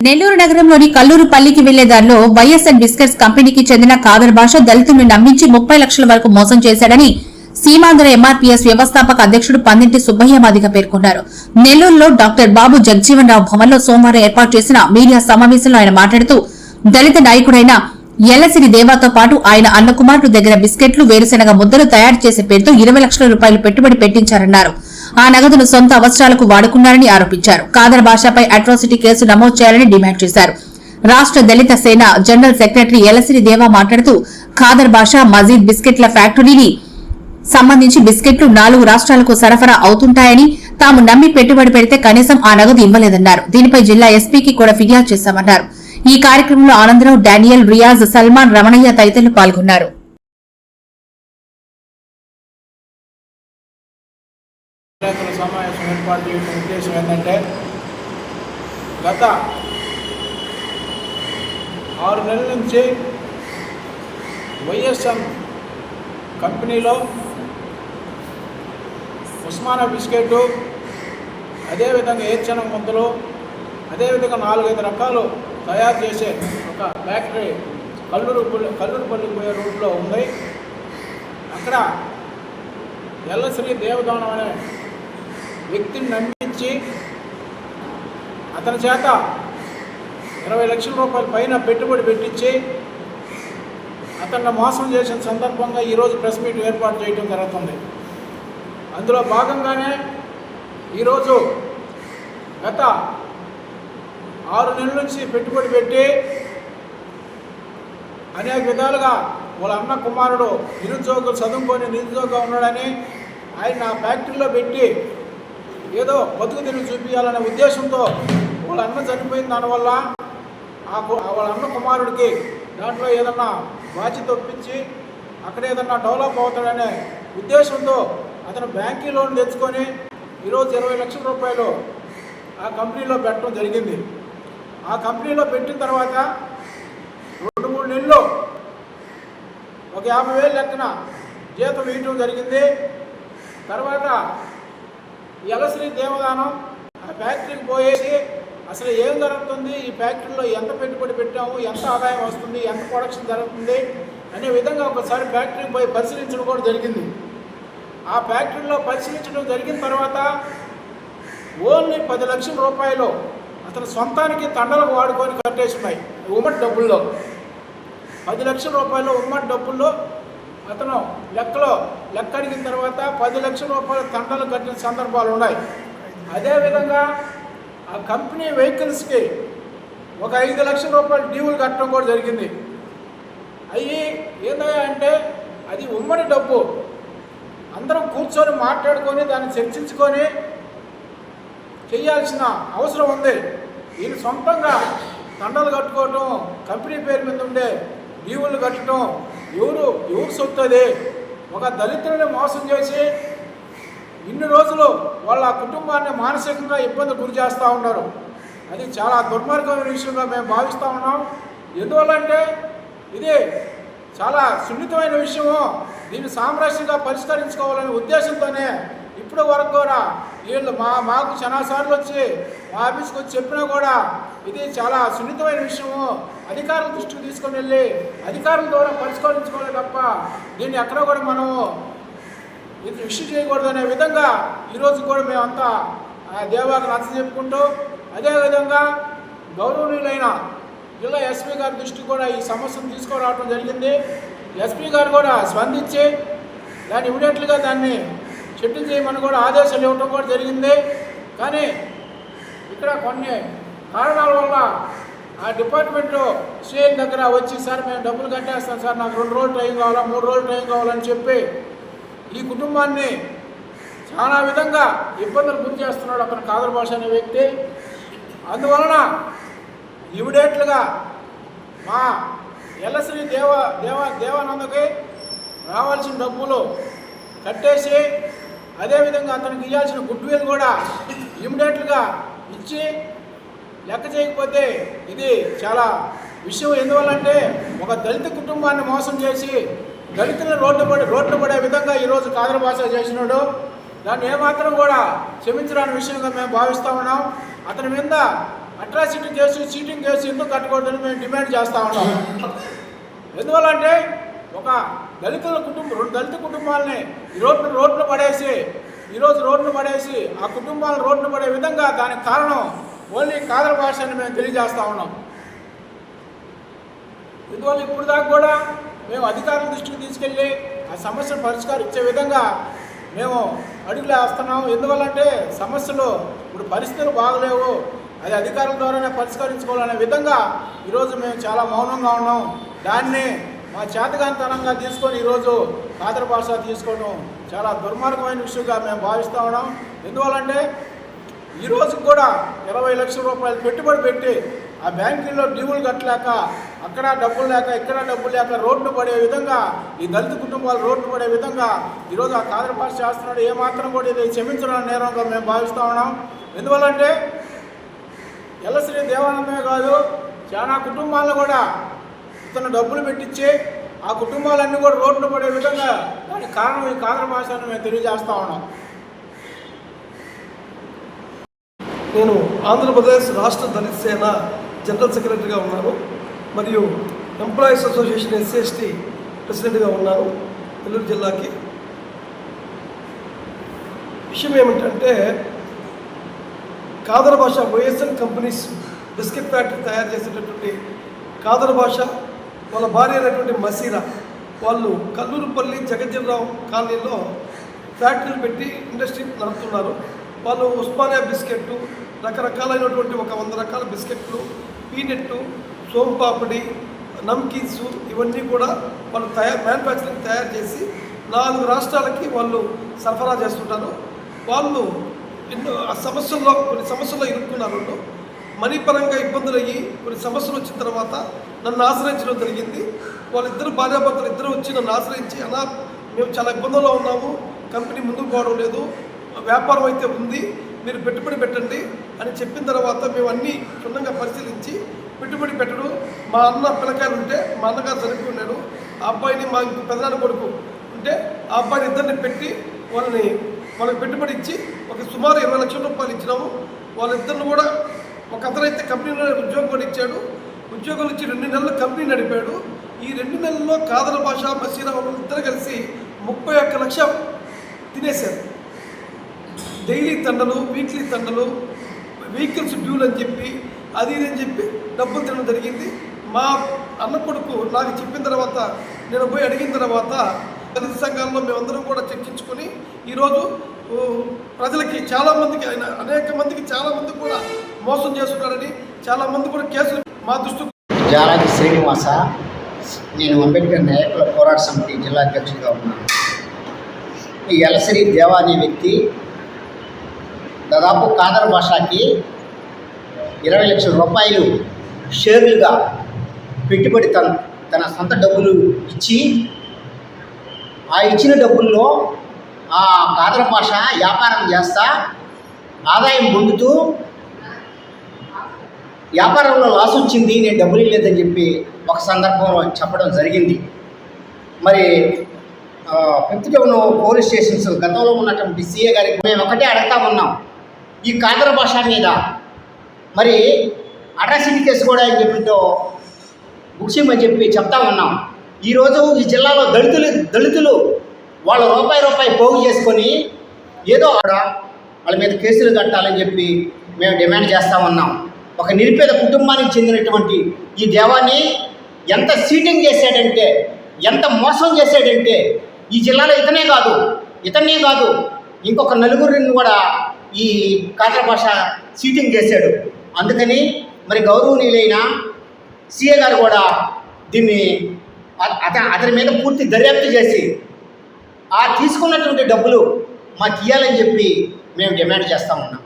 నెల్లూరు నగరంలోని కల్లూరు పల్లికి వెళ్ళే దారిలో వైఎస్ఆర్ బిస్కెట్స్ కంపెనీకి చెందిన కాదర్ భాష దళితులను నమ్మించి ముప్పై లక్షల వరకు మోసం చేశాడని సీమాంధ్ర ఎంఆర్పీఎస్ వ్యవస్థాపక అధ్యక్షుడు పందింటి సుబ్బయ్య మాదిగ పేర్కొన్నారు. నెల్లూరులో డాక్టర్ బాబు జగజీవన్ రావు భవన్లో సోమవారం ఏర్పాటు చేసిన మీడియా సమావేశంలో ఆయన మాట్లాడుతూ దళిత నాయకుడైన ఎల్లసిరి దేవాతో పాటు ఆయన అన్న కుమారుడు దగ్గర బిస్కెట్లు వేరుశెనగ ముద్దలు తయారు చేసే పేరుతో ఇరవై లక్షల రూపాయలు పెట్టుబడి పెట్టించారన్నారు. ఆ నగదును సొంత అవసరాలకు వాడుకున్నారని ఆరోపించారు. కాదర్ భాషపై అట్రాసిటీ కేసు నమోదు చేయాలని డిమాండ్ చేశారు. రాష్ట్ర దళిత సేన జనరల్ సెక్రటరీ ఎలసిరి దేవా మాట్లాడుతూ ఖాదర్ భాష మజీద్ బిస్కెట్ల ఫ్యాక్టరీని సంబంధించి బిస్కెట్లు నాలుగు రాష్ట్రాలకు సరఫరా అవుతుంటాయని తాము నమ్మి పెట్టుబడి పెడితే కనీసం ఆ నగదు ఇవ్వలేదన్నారు. దీనిపై జిల్లా ఎస్పీకి కూడా ఫిర్యాదు చేశామన్నారు. ఈ కార్యక్రమంలో ఆనందరావు డానియల్ రియాజ్ సల్మాన్ రమణయ్య తదితరులు పాల్గొన్నారు. విలేకరుల సమావేశం ఏర్పాటు చేయడం ఉద్దేశం ఏంటంటే గత ఆరు నెలల నుంచి వైఎస్ఎం కంపెనీలో ఉస్మానా బిస్కెట్ అదేవిధంగా ఏర్చనం ముందులు అదేవిధంగా నాలుగైదు రకాలు తయారు చేసే ఒక ఫ్యాక్టరీ కల్లూరు కల్లూరుపల్లి పోయే రూట్లో ఉంది. అక్కడ ఎల్లశ్రీ దేవదానం అనే వ్యక్తిని నమ్మించి అతని చేత ఇరవై లక్షల రూపాయల పైన పెట్టుబడి పెట్టించి అతన్ని మోసం చేసిన సందర్భంగా ఈరోజు ప్రెస్ మీట్ ఏర్పాటు చేయడం జరుగుతుంది. అందులో భాగంగానే ఈరోజు గత ఆరు నెలల నుంచి పెట్టుబడి పెట్టి అనేక విధాలుగా వాళ్ళ అన్న కుమారుడు నిరుద్యోగులు చదువుకొని నిరుద్యోగంగా ఉన్నాడని ఆయన నా ఫ్యాక్టరీలో పెట్టి ఏదో బతుకు తిరిగి చూపించాలనే ఉద్దేశంతో వాళ్ళ అన్న చనిపోయిన దానివల్ల ఆ వాళ్ళ అన్న కుమారుడికి దాంట్లో ఏదన్నా బాధ్యత ఒప్పించి అక్కడ ఏదన్నా డెవలప్ అవుతాడనే ఉద్దేశంతో అతను బ్యాంకీ లోన్ తెచ్చుకొని ఈరోజు ఇరవై లక్షల రూపాయలు ఆ కంపెనీలో పెట్టడం జరిగింది. ఆ కంపెనీలో పెట్టిన తర్వాత రెండు మూడు నెలలు ఒక యాభై వేలు లెక్కన జీతం వేయటం జరిగింది. తర్వాత ఎలశ్రీ దేవదానం ఆ ఫ్యాక్టరీకి పోయేసి అసలు ఏం జరుగుతుంది? ఈ ఫ్యాక్టరీలో ఎంత పెట్టుబడి పెట్టాము? ఎంత ఆదాయం వస్తుంది? ఎంత ప్రొడక్షన్ జరుగుతుంది? అనే విధంగా ఒకసారి ఫ్యాక్టరీకి పోయి పరిశీలించడం కూడా జరిగింది. ఆ ఫ్యాక్టరీలో పరిశీలించడం జరిగిన తర్వాత ఓన్లీ పది లక్షల రూపాయలు అతను సొంతానికి తండలకు వాడుకొని కట్టేసినాయి ఉమ్మడి డబ్బుల్లో. పది లక్షల రూపాయలు ఉమ్మడి డబ్బుల్లో అతను లెక్కలో లెక్క అడిగిన తర్వాత పది లక్షల రూపాయలు తండలు కట్టిన సందర్భాలు ఉన్నాయి. అదేవిధంగా ఆ కంపెనీ వెహికల్స్కి ఒక ఐదు లక్షల రూపాయలు డ్యూలు కట్టడం కూడా జరిగింది. అవి ఏందయ్యా అంటే అది ఉమ్మడి డబ్బు. అందరం కూర్చొని మాట్లాడుకొని దాన్ని చర్చించుకొని చేయాల్సిన అవసరం ఉంది. ఈయన సొంతంగా తండలు కట్టుకోవటం కంపెనీ పేరు మీద ఉండే లీవులు కట్టడం ఎవరు ఎవరు సొత్తు అది ఒక దళితుడిని మోసం చేసి ఇన్ని రోజులు వాళ్ళ కుటుంబాన్ని మానసికంగా ఇబ్బంది గురి చేస్తూ ఉన్నారు. అది చాలా దుర్మార్గమైన విషయంగా మేము భావిస్తూ ఉన్నాం. ఎందువల్లంటే ఇది చాలా సున్నితమైన విషయము. దీన్ని సామరస్యంగా పరిష్కరించుకోవాలనే ఉద్దేశంతోనే ఇప్పటి వరకు కూడా వీళ్ళు మా మాకు చాలాసార్లు వచ్చి మా ఆఫీస్కి వచ్చి చెప్పినా కూడా ఇది చాలా సున్నితమైన విషయము. అధికారుల దృష్టికి తీసుకొని వెళ్ళి అధికారుల ద్వారా పరిష్కరించుకోవాలి తప్ప దీన్ని ఎక్కడ కూడా మనము ఇది ఇష్యూ చేయకూడదనే విధంగా ఈరోజు కూడా మేమంతా ఆ దేవాకు నచ్చ చెప్పుకుంటూ అదేవిధంగా గౌరవనీయులైన జిల్లా ఎస్పీ గారి దృష్టికి కూడా ఈ సమస్యను తీసుకురావడం జరిగింది. ఎస్పీ గారు కూడా స్పందించి దాన్ని ఇమీడియట్లుగా దాన్ని చెట్టు చేయమని కూడా ఆదేశాలు ఇవ్వడం కూడా జరిగింది. కానీ ఇక్కడ కొన్ని కారణాల వల్ల ఆ డిపార్ట్మెంట్ సీఎం దగ్గర వచ్చి సార్ మేము డబ్బులు కట్టేస్తాం సార్ నాకు రెండు రోజులు టైం కావాలా మూడు రోజులు టైం కావాలని చెప్పి ఈ కుటుంబాన్ని చాలా విధంగా ఇబ్బందులు గురి చేస్తున్నాడు అక్కడ కాదర్ భాష అనే వ్యక్తి. అందువలన ఇమిడియట్లుగా మా ఎల్లశ్రీ దేవ దేవ దేవానందకి రావాల్సిన డబ్బులు కట్టేసి అదేవిధంగా అతనికి ఇవ్వాల్సిన గుడ్ విల్ కూడా ఇమిడియట్లుగా ఇచ్చి లెక్క చేయకపోతే ఇది చాలా విషయం ఎందువల్లంటే ఒక దళిత కుటుంబాన్ని మోసం చేసి దళితులను రోడ్డు పడి రోడ్లు పడే విధంగా ఈరోజు కాదర భాష చేసినాడు. దాన్ని ఏమాత్రం కూడా క్షమించడానికి విషయంగా మేము భావిస్తూ ఉన్నాం. అతని మీద అట్రాసిటీ కేసు చీటింగ్ కేసు ఎందుకు కట్టకూడదని మేము డిమాండ్ చేస్తా ఉన్నాం. ఎందువల్లంటే ఒక దళితుల కుటుంబం రెండు దళిత కుటుంబాలని ఈ రోడ్లు పడేసి ఈరోజు రోడ్లు పడేసి ఆ కుటుంబాలను రోడ్లు పడే విధంగా దానికి కారణం ఓన్లీ కాదర భాష అని మేము తెలియజేస్తూ ఉన్నాం. ఇందువల్ల ఇప్పుడు దాకా కూడా మేము అధికారుల దృష్టికి తీసుకెళ్ళి ఆ సమస్యను ఇచ్చే విధంగా మేము అడుగులు వేస్తున్నాము ఎందువల్లంటే సమస్యలు ఇప్పుడు పరిస్థితులు బాగలేవు. అది అధికారుల ద్వారానే పరిష్కరించుకోవాలనే విధంగా ఈరోజు మేము చాలా మౌనంగా ఉన్నాం. దాన్ని మా చేతగాంతనంగా తీసుకొని ఈరోజు కాదర భాష తీసుకోవడం చాలా దుర్మార్గమైన విషయంగా మేము భావిస్తూ ఉన్నాం. ఎందువల్లంటే ఈరోజు కూడా ఇరవై లక్షల రూపాయలు పెట్టుబడి పెట్టి ఆ బ్యాంకుల్లో డ్యూలు కట్టలేక అక్కడ డబ్బులు లేక ఇక్కడ డబ్బులు లేక రోడ్డు పడే విధంగా ఈ దళిత కుటుంబాలు రోడ్డు పడే విధంగా ఈరోజు ఆ కాదర పాస్ చేస్తున్నాడు. ఏమాత్రం కూడా ఇది క్షమించడం నేరంగా మేము భావిస్తూ ఉన్నాం. ఎందువల్లంటే ఎల్లశ్రీ దేవానందమే కాదు చాలా కుటుంబాలను కూడా ఇతను డబ్బులు పెట్టించి ఆ కుటుంబాలన్నీ కూడా రోడ్డు పడే విధంగా దానికి కారణం ఈ కాదర భాష అని మేము తెలియజేస్తా ఉన్నాం. నేను ఆంధ్రప్రదేశ్ రాష్ట్ర దళిత సేన జనరల్ సెక్రటరీగా ఉన్నాను. మరియు ఎంప్లాయీస్ అసోసియేషన్ ఎస్సీఎస్టీ ప్రెసిడెంట్గా ఉన్నాను నెల్లూరు జిల్లాకి. విషయం ఏమిటంటే కాదర భాష వైఎస్ఎన్ కంపెనీస్ బిస్కెట్ ఫ్యాక్టరీ తయారు చేసేటటువంటి కాదర భాష వాళ్ళ భార్య అయినటువంటి మసీరా వాళ్ళు కల్లూరుపల్లి జగజ్జనరావు కాలనీలో ఫ్యాక్టరీలు పెట్టి ఇండస్ట్రీ నడుపుతున్నారు. వాళ్ళు ఉస్మానియా బిస్కెట్ రకరకాలైనటువంటి ఒక వంద రకాల బిస్కెట్లు పీనెట్టు సోంపాపిడి నమ్కీన్స్ ఇవన్నీ కూడా వాళ్ళు తయారు మ్యానుఫ్యాక్చరింగ్ తయారు చేసి నాలుగు రాష్ట్రాలకి వాళ్ళు సరఫరా చేస్తుంటారు. వాళ్ళు ఎన్నో ఆ సమస్యల్లో కొన్ని సమస్యల్లో ఇరుక్కున్నారు వాళ్ళు. మనీ పరంగా ఇబ్బందులు అయ్యి కొన్ని సమస్యలు వచ్చిన తర్వాత నన్ను ఆశ్రయించడం జరిగింది. వాళ్ళిద్దరు భార్యాభర్తలు ఇద్దరు వచ్చి నన్ను ఆశ్రయించి అలా మేము చాలా ఇబ్బందుల్లో ఉన్నాము. కంపెనీ ముందుకు పోవడం లేదు. వ్యాపారం అయితే ఉంది మీరు పెట్టుబడి పెట్టండి అని చెప్పిన తర్వాత మేము అన్నీ క్షుణ్ణంగా పరిశీలించి పెట్టుబడి పెట్టడం. మా అన్న పిల్లకాయలు ఉంటే మా అన్నగారు చనిపోయి ఉన్నాడు ఆ అబ్బాయిని మా ఇంకో పెదనాన్న కొడుకు ఉంటే ఆ అబ్బాయిని ఇద్దరిని పెట్టి వాళ్ళని వాళ్ళకి పెట్టుబడి ఇచ్చి ఒక సుమారు ఇరవై లక్షల రూపాయలు ఇచ్చినాము. వాళ్ళిద్దరిని కూడా ఒక అతనైతే కంపెనీలో ఉద్యోగం కూడా ఇచ్చాడు. ఉద్యోగం ఇచ్చి రెండు నెలలు కంపెనీ నడిపాడు. ఈ రెండు నెలల్లో కాదల భాష మసీరా వాళ్ళు ఇద్దరు కలిసి ముప్పై ఒక్క లక్ష తినేశారు. డైలీ తండలు వీక్లీ తండలు వెహికల్స్ డ్యూల్ అని చెప్పి అది ఇది అని చెప్పి డబ్బులు తినడం జరిగింది. మా అన్న కొడుకు నాకు చెప్పిన తర్వాత నేను పోయి అడిగిన తర్వాత దళిత సంఘాల్లో మేమందరం కూడా చర్చించుకొని ఈరోజు ప్రజలకి చాలామందికి ఆయన అనేక మందికి చాలామంది కూడా మోసం చేస్తున్నారని చాలామంది కూడా కేసులు మా దృష్టి జాలాది శ్రీనివాస నేను అంబేద్కర్ నాయకుల పోరాట సమితి జిల్లా అధ్యక్షుడిగా ఉన్నాను. ఈ ఎలసరి దేవా అనే వ్యక్తి దాదాపు కాదర్ భాషకి ఇరవై లక్షల రూపాయలు షేర్లుగా పెట్టుబడి తన తన సొంత డబ్బులు ఇచ్చి ఆ ఇచ్చిన డబ్బుల్లో ఆ కాదర భాష వ్యాపారం చేస్తా ఆదాయం పొందుతూ వ్యాపారంలో లాస్ వచ్చింది నేను డబ్బులు లేదని చెప్పి ఒక సందర్భంలో చెప్పడం జరిగింది. మరి ఆ, ఫిఫ్త్ టౌన్ పోలీస్ స్టేషన్స్ గతంలో ఉన్నటువంటి సీఏ గారికి మేము ఒకటే అడుగుతా ఉన్నాం. ఈ కాదర భాష మీద. మరి అట్రాసిటీ కేసు కూడా అని చెప్పితో ముఖ్యమని చెప్పి చెప్తా ఉన్నాం. ఈరోజు ఈ జిల్లాలో దళితులు దళితులు వాళ్ళ రూపాయి రూపాయి పోగు చేసుకొని ఏదో ఆడ వాళ్ళ మీద కేసులు కట్టాలని చెప్పి మేము డిమాండ్ చేస్తూ ఉన్నాం. ఒక నిరుపేద కుటుంబానికి చెందినటువంటి ఈ దేవాన్ని ఎంత సీటింగ్ చేశాడంటే ఎంత మోసం చేశాడంటే ఈ జిల్లాలో ఇతనే కాదు ఇతనే కాదు ఇంకొక నలుగురిని కూడా ఈ కాతర భాష సీటింగ్ చేశాడు. అందుకని మరి గౌరవనీయులైన సీఏ గారు కూడా దీన్ని అత అతని మీద పూర్తి దర్యాప్తు చేసి ఆ తీసుకున్నటువంటి డబ్బులు మాకు ఇవ్వాలని చెప్పి మేము డిమాండ్ చేస్తూ ఉన్నాం.